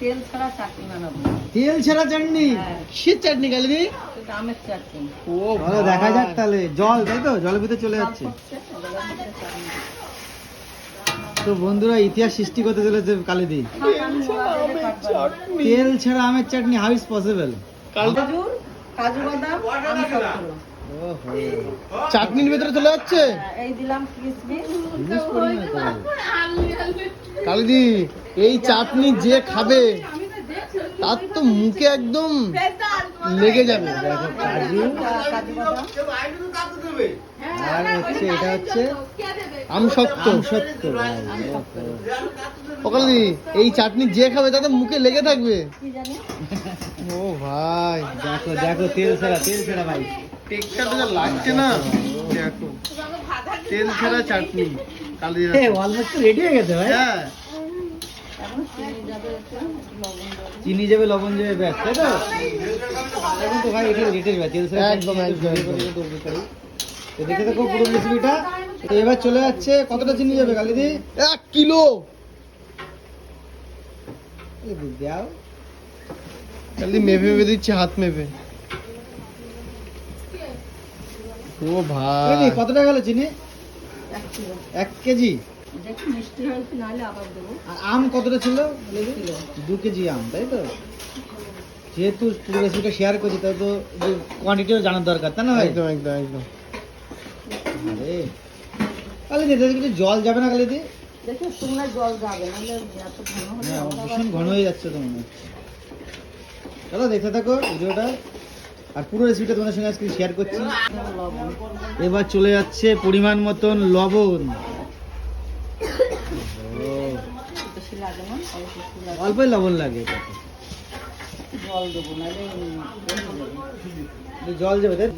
তেল ছাড়া চাটনি বানাবো। তেল ছাড়া চাটনি? হ্যাঁ। চাটনি আমের ও ভালো দেখা যাক তাহলে। জল তাই তো? জলের ভিতরে চলে যাচ্ছে। তো বন্ধুরা ইতিহাস সৃষ্টি করতে চলেছে কালিদি কাটবো। তেল ছাড়া আমের চাটনি হাউ ইজ পসিবল কাজু বাদাম চাটনির ভিতরে চলে যাচ্ছে? হ্যাঁ, এই দিলাম কালিদি এই চাটনি যে খাবে তার তো মুখে একদম লেগে যাবে। কাজু। কাজু আর হচ্ছে এটা হচ্ছে আম সত্য সত্য ওকালি এই চাটনি যে খাবে তাতে মুখে লেগে থাকবে। কি ও ভাই। দেখো দেখো তেল ছাড়া তেল ছাড়া ভাই। যা লাগছে না? দেখো। তেল ছাড়া চাটনি কালি অলমোস্ট রেডি হয়ে গেছে ভাই। হ্যাঁ। চিনি যাবে লবণ যাবে ব্যাস তাই তো? এখন তো ভাই এটা রেটের ব্যাস তেল ছাড়া একদম একদম তো দেখে দেখো পুরো রেসিপিটা এবার চলে যাচ্ছে কতটা চিনি যাবে কালিদি? এক কিলো। দাও কালি মেপে মেপে দিচ্ছে হাত মেপে। ও ভাই। কালিদি, কতটা গেল চিনি? এক কেজি? দেখি মিষ্টি হয়েছে নাহলে আবার দেবো। আর আম কতটা ছিল? দু কেজি আম তাই তো? যেহেতু পুরো রেসিপিটা শেয়ার করছি তাই তো কোয়ান্টিটিও জানার দরকার তাই না ভাই? একদম একদম একদম। আরে। কালিদি এটাতে কিছু জল যাবে না যাবে নাহলে ঘন হলে হ্যাঁ আবার ভীষণ ঘন হয়ে যাচ্ছে তো মনে চলো দেখতে থাকো ভিডিওটা। আর পুরো রেসিপিটা তোমাদের সঙ্গে আজকে শেয়ার করছি। এবার চলে যাচ্ছে পরিমাণ মতন লবণ। অল্পই লবণ লাগে জল দেবো তাই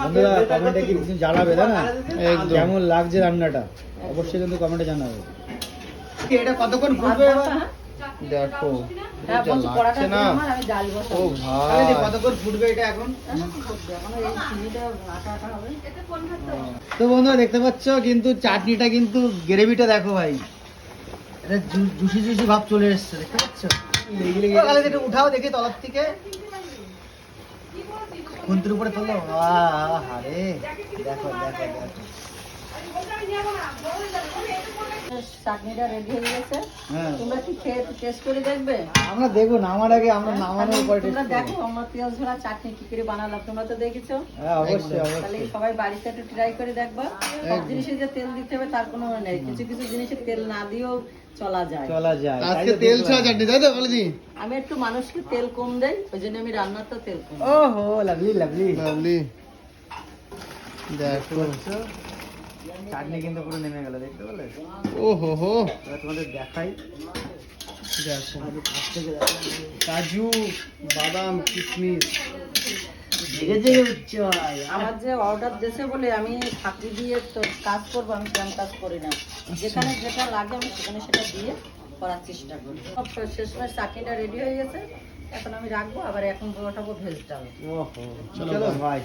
বন্ধুরা কমেন্টে কি কিছু জানাবে তাই না? কেমন লাগছে রান্নাটা? অবশ্যই কিন্তু কমেন্টে জানাবে। এটা কতক্ষণ ফুটবে এবার? দেখো হ্যাঁ লাগছে না। ও ভাই। কতক্ষণ ফুটবে? এটা এখন তো বন্ধুরা দেখতে পাচ্ছ কিন্তু চাটনিটা কিন্তু গ্রেভিটা দেখো ভাই। এটা জুসি জুসি ভাব চলে এসছে দেখতে পাচ্ছ? উঠাও দেখি তলার থেকে খুন্তির উপরে তোলো। আরে দেখো দেখো দেখো। চাটনিটা রেডি হয়ে। গেছে হ্যাঁ তোমরা কি খেয়ে টেস্ট করে দেখবে? আমরা দেখব নামার আগে আমরা নামানোর উপরে তোমরা দেখো করব। আমার তেল ঝোলা চাটনি কি করে বানালাম তোমরা তো দেখেছ? হ্যাঁ অবশ্যই তাহলে সবাই বাড়িতে একটু ট্রাই করে দেখবা। সব জিনিসে যে তেল দিতে হবে তার কোনো নেই। কিছু কিছু জিনিসে তেল না দিয়েও চলা যায়। চলা যায়। আজকে তেল দেখলাম। ছাড়া চাটনি তাই তো কালি আমি একটু মানুষকে তেল কম দেই ওই জন্য আমি রান্নাটা তেল কম। ওহো লাভলি লাভলি লাভলি দেখো। চাটনি কিন্তু পুরো নেমে গেল দেখতে পেলে? ও হো। হো তোমাদের দেখাই। দেখো। কাজু বাদাম কিশমিশ। উঠছে ভাই। আমার যে অর্ডার দিয়েছে বলে আমি ফাঁকি দিয়ে তো কাজ করব আমি তেমন কাজ করি না। যেখানে যেটা লাগে আমি সেখানে সেটা দিয়ে করার চেষ্টা করি। সব শেষমেশ চাটনিটা রেডি হয়ে গেছে। এখন আমি রাখব আবার এখন বসাবো ভেজ ডাল চলো। ভাই।